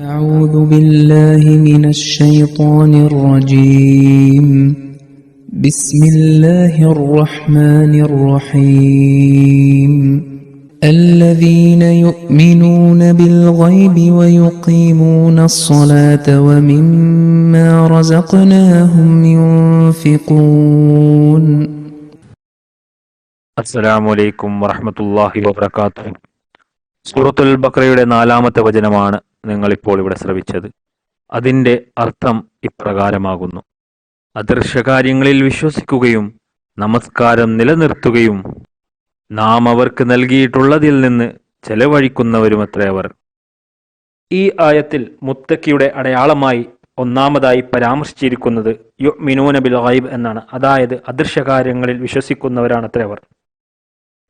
أعوذ بالله من الشيطان الرجيم. بسم الله الرحمن الرحيم. الذين يؤمنون بالغيب ويقيمون الصلاة ومما رزقناهم ينفقون. السلام عليكم ورحمة الله وبركاته. سورة البقرة نالامة വചനമാണ് നിങ്ങൾ ഇപ്പോൾ ഇവിടെ ശ്രവിച്ചത്. അതിന്റെ അർത്ഥം ഇപ്രകാരമാകുന്നു. അദൃശ്യകാര്യങ്ങളിൽ വിശ്വസിക്കുകയും നമസ്കാരം നിലനിർത്തുകയും നാം അവർക്ക് നൽകിയിട്ടുള്ളതിൽ നിന്ന് ചെലവഴിക്കുന്നവരുമത്രേ അവർ. ഈ ആയത്തിൽ മുത്തക്കിയുടെ അടയാളമായി ഒന്നാമതായി പരാമർശിച്ചിരിക്കുന്നത് യുഅ്മിനൂന ബിൽ ഗൈബ് എന്നാണ്. അതായത് അദൃശ്യകാര്യങ്ങളിൽ വിശ്വസിക്കുന്നവരാണത്രേ അവർ.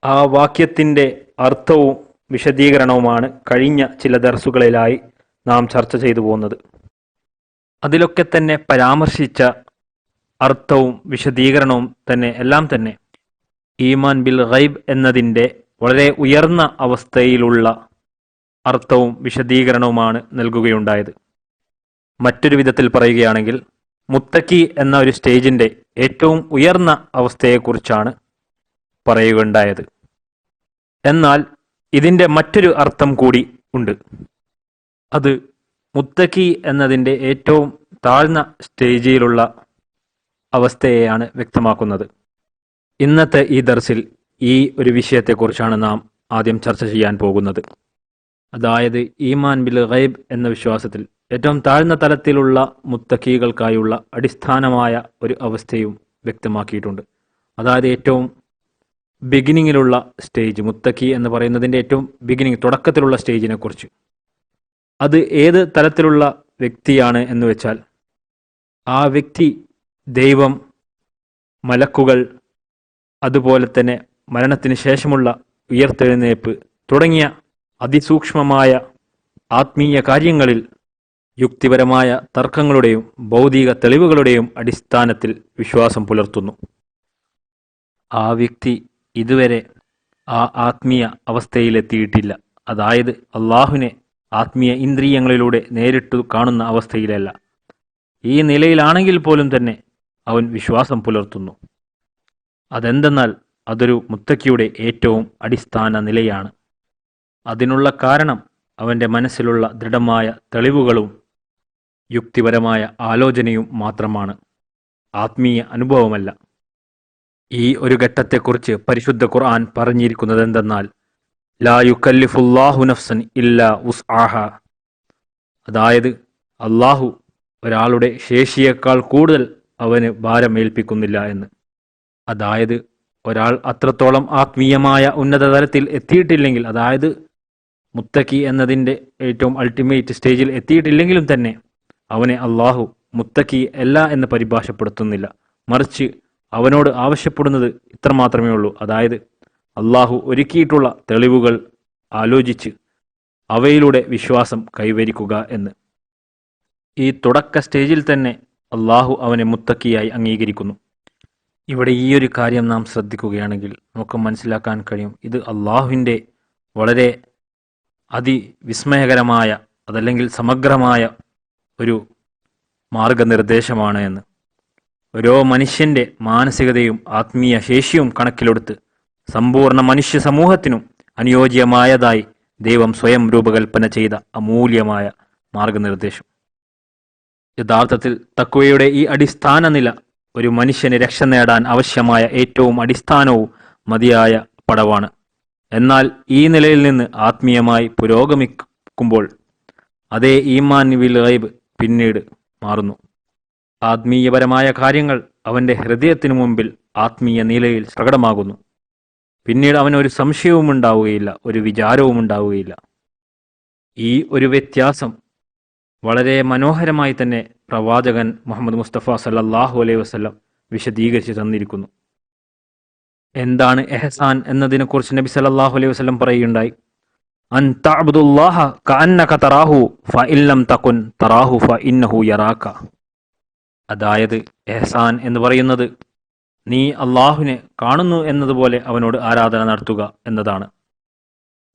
ആ വാക്യത്തിന്റെ അർത്ഥവും വിശദീകരണവുമാണ് കഴിഞ്ഞ ചില ദർസുകളിലായി നാം ചർച്ച ചെയ്തു പോകുന്നത്. അതിലൊക്കെ തന്നെ പരാമർശിച്ച അർത്ഥവും വിശദീകരണവും തന്നെ എല്ലാം തന്നെ ഈമാൻ ബിൽ ഗൈബ് എന്നതിന്റെ വളരെ ഉയർന്ന അവസ്ഥയിലുള്ള അർത്ഥവും വിശദീകരണവുമാണ് നൽകുകയുണ്ടായത്. മറ്റൊരു വിധത്തിൽ പറയുകയാണെങ്കിൽ മുത്തക്കി എന്ന ഒരു സ്റ്റേജിന്റെ ഏറ്റവും ഉയർന്ന അവസ്ഥയെക്കുറിച്ചാണ് പറയുകയുണ്ടായത്. എന്നാൽ ഇതിന്റെ മറ്റൊരു അർത്ഥം കൂടി ഉണ്ട്. അത് മുത്തക്കി എന്നതിന്റെ ഏറ്റവും താഴ്ന്ന സ്റ്റേജിലുള്ള അവസ്ഥയെയാണ് വ്യക്തമാക്കുന്നത്. ഇന്നത്തെ ഈ ദർസിൽ ഈ ഒരു വിഷയത്തെക്കുറിച്ചാണ് നാം ആദ്യം ചർച്ച ചെയ്യാൻ പോകുന്നത്. അതായത് ഈമാൻ ബിൽ ഗൈബ് എന്ന വിശ്വാസത്തിൽ ഏറ്റവും താഴ്ന്ന തലത്തിലുള്ള മുത്തക്കീകൾക്കായുള്ള അടിസ്ഥാനമായ ഒരു അവസ്ഥയും വ്യക്തമാക്കിയിട്ടുണ്ട്. അതായത് ഏറ്റവും ബിഗിനിങ്ങിലുള്ള സ്റ്റേജ് മുത്തക്കി എന്ന് പറയുന്നതിന്റെ ഏറ്റവും ബിഗിനിങ് തുടക്കത്തിലുള്ള സ്റ്റേജിനെ കുറിച്ച് അത് ഏത് തലത്തിലുള്ള വ്യക്തിയാണ് എന്ന് വെച്ചാൽ ആ വ്യക്തി ദൈവം മലക്കുകൾ അതുപോലെ തന്നെ മരണത്തിന് ശേഷമുള്ള ഉയർത്തെഴുന്നേപ്പ് തുടങ്ങിയ അതിസൂക്ഷ്മമായ ആത്മീയ കാര്യങ്ങളിൽ യുക്തിപരമായ തർക്കങ്ങളുടെയും ഭൗതിക തെളിവുകളുടെയും അടിസ്ഥാനത്തിൽ വിശ്വാസം പുലർത്തുന്നു. ആ വ്യക്തി ഇതുവരെ ആ ആത്മീയ അവസ്ഥയിലെത്തിയിട്ടില്ല. അതായത് അള്ളാഹുവിനെ ആത്മീയ ഇന്ദ്രിയങ്ങളിലൂടെ നേരിട്ട് കാണുന്ന അവസ്ഥയിലല്ല. ഈ നിലയിലാണെങ്കിൽ പോലും തന്നെ അവൻ വിശ്വാസം പുലർത്തുന്നു. അതെന്തെന്നാൽ അതൊരു മുത്തക്കിയുടെ ഏറ്റവും അടിസ്ഥാന നിലയാണ്. അതിനുള്ള കാരണം അവന്റെ മനസ്സിലുള്ള ദൃഢമായ തെളിവുകളും യുക്തിപരമായ ആലോചനയും മാത്രമാണ്. ആത്മീയ അനുഭവമല്ല. ഈ ഒരു ഘട്ടത്തെക്കുറിച്ച് പരിശുദ്ധ ഖുർആൻ പറഞ്ഞിരിക്കുന്നത് എന്തെന്നാൽ ലാ യുക്കല്ലിഫുല്ലാഹു നഫ്സൻ ഇല്ലാ ഉസ് ആഹ അതായത് അള്ളാഹു ഒരാളുടെ ശേഷിയേക്കാൾ കൂടുതൽ അവന് ഭാരമേൽപ്പിക്കുന്നില്ല എന്ന്. അതായത് ഒരാൾ അത്രത്തോളം ആത്മീയമായ ഉന്നത തലത്തിൽ എത്തിയിട്ടില്ലെങ്കിൽ അതായത് മുത്തക്കി എന്നതിന്റെ ഏറ്റവും അൾട്ടിമേറ്റ് സ്റ്റേജിൽ എത്തിയിട്ടില്ലെങ്കിലും തന്നെ അവനെ അള്ളാഹു മുത്തക്കി അല്ല എന്ന് പരിഭാഷപ്പെടുത്തുന്നില്ല. മറിച്ച് അവനോട് ആവശ്യപ്പെടുന്നത് ഇത്ര മാത്രമേ ഉള്ളൂ. അതായത് അള്ളാഹു ഒരുക്കിയിട്ടുള്ള തെളിവുകൾ ആലോചിച്ച് അവയിലൂടെ വിശ്വാസം കൈവരിക്കുക എന്ന്. ഈ തുടക്ക സ്റ്റേജിൽ തന്നെ അള്ളാഹു അവനെ മുത്തക്കിയായി അംഗീകരിക്കുന്നു. ഇവിടെ ഈ ഒരു കാര്യം നാം ശ്രദ്ധിക്കുകയാണെങ്കിൽ നമുക്ക് മനസ്സിലാക്കാൻ കഴിയും. ഇത് അള്ളാഹുവിന്റെ വളരെ അതിവിസ്മയകരമായ അതല്ലെങ്കിൽ സമഗ്രമായ ഒരു മാർഗനിർദ്ദേശമാണ് എന്ന്. ഓരോ മനുഷ്യന്റെ മാനസികതയും ആത്മീയ ശേഷിയും കണക്കിലെടുത്ത് സമ്പൂർണ മനുഷ്യ സമൂഹത്തിനും അനുയോജ്യമായതായി ദൈവം സ്വയം രൂപകൽപ്പന ചെയ്ത അമൂല്യമായ മാർഗനിർദ്ദേശം. യഥാർത്ഥത്തിൽ തക്വയുടെ ഈ അടിസ്ഥാന നില ഒരു മനുഷ്യന് രക്ഷ നേടാൻ ആവശ്യമായ ഏറ്റവും അടിസ്ഥാനവും മതിയായ പടവാണ്. എന്നാൽ ഈ നിലയിൽ നിന്ന് ആത്മീയമായി പുരോഗമിക്കുമ്പോൾ അതേ ഈമാൻ വിൽ പിന്നീട് മാറുന്നു. ആത്മീയപരമായ കാര്യങ്ങൾ അവന്റെ ഹൃദയത്തിനു മുമ്പിൽ ആത്മീയ നിലയിൽ പ്രകടമാകുന്നു. പിന്നീട് അവന് ഒരു സംശയവും ഉണ്ടാവുകയില്ല ഒരു വിചാരവും ഉണ്ടാവുകയില്ല. ഈ ഒരു വ്യത്യാസം വളരെ മനോഹരമായി തന്നെ പ്രവാചകൻ മുഹമ്മദ് മുസ്തഫ സല്ലാഹു അലൈഹി വസ്ലം വിശദീകരിച്ച് തന്നിരിക്കുന്നു. എന്താണ് എഹസാൻ എന്നതിനെക്കുറിച്ച് നബി സല്ലല്ലാഹു അലൈഹി വസ്ലം പറയുകയുണ്ടായി. അൻ തഅബ്ദുല്ലാഹ കഅന്നക തറാഹു ഫഇല്ലം തകുൻ തറാഹു ഫഇന്നഹു യറാക. അതായത് എഹ്സാൻ എന്ന് പറയുന്നത് നീ അള്ളാഹുവിനെ കാണുന്നു എന്നതുപോലെ അവനോട് ആരാധന നടത്തുക എന്നതാണ്.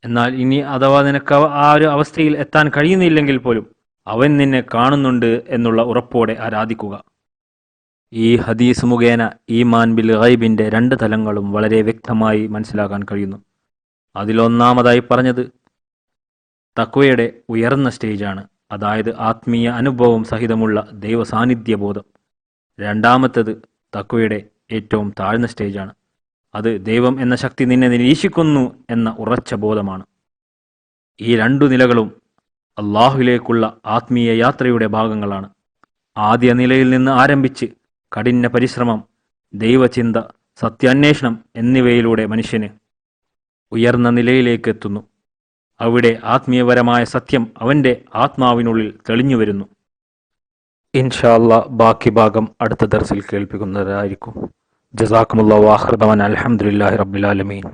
എന്നാൽ ഇനി അഥവാ നിനക്ക് ആ ഒരു അവസ്ഥയിൽ എത്താൻ കഴിയുന്നില്ലെങ്കിൽ പോലും അവൻ നിന്നെ കാണുന്നുണ്ട് എന്നുള്ള ഉറപ്പോടെ ആരാധിക്കുക. ഈ ഹദീസ് മുഖേന ഈമാൻ ബിൽ ഗൈബിന്റെ രണ്ട് തലങ്ങളും വളരെ വ്യക്തമായി മനസ്സിലാക്കാൻ കഴിയുന്നു. അതിലൊന്നാമതായി പറഞ്ഞത് തക്വയുടെ ഉയർന്ന സ്റ്റേജാണ്. അതായത് ആത്മീയ അനുഭവം സഹിതമുള്ള ദൈവസാന്നിധ്യബോധം. സാന്നിധ്യബോധം രണ്ടാമത്തത് തക്വയുടെ ഏറ്റവും താഴ്ന്ന സ്റ്റേജാണ്. അത് ദൈവം എന്ന ശക്തി നിന്നെ നിരീക്ഷിക്കുന്നു എന്ന ഉറച്ച ബോധമാണ്. ഈ രണ്ടു നിലകളും അള്ളാഹുവിലേക്കുള്ള ആത്മീയ യാത്രയുടെ ഭാഗങ്ങളാണ്. ആദ്യ നിലയിൽ നിന്ന് ആരംഭിച്ച് കഠിന പരിശ്രമം ദൈവചിന്ത സത്യാന്വേഷണം എന്നിവയിലൂടെ മനുഷ്യന് ഉയർന്ന നിലയിലേക്ക് എത്തുന്നു അവിടെ ആത്മീയപരമായ സത്യം അവന്റെ ആത്മാവിനുള്ളിൽ തെളിഞ്ഞു വരുന്നു ഇൻഷാല്ല ബാക്കി ഭാഗം അടുത്ത ദർസിൽ കേൾപ്പിക്കുന്നതായിരിക്കും ജസാക്കുമുള്ള വാഹൃദവൻ അലഹമുല്ലാഹി റബ്ബുലാലമീൻ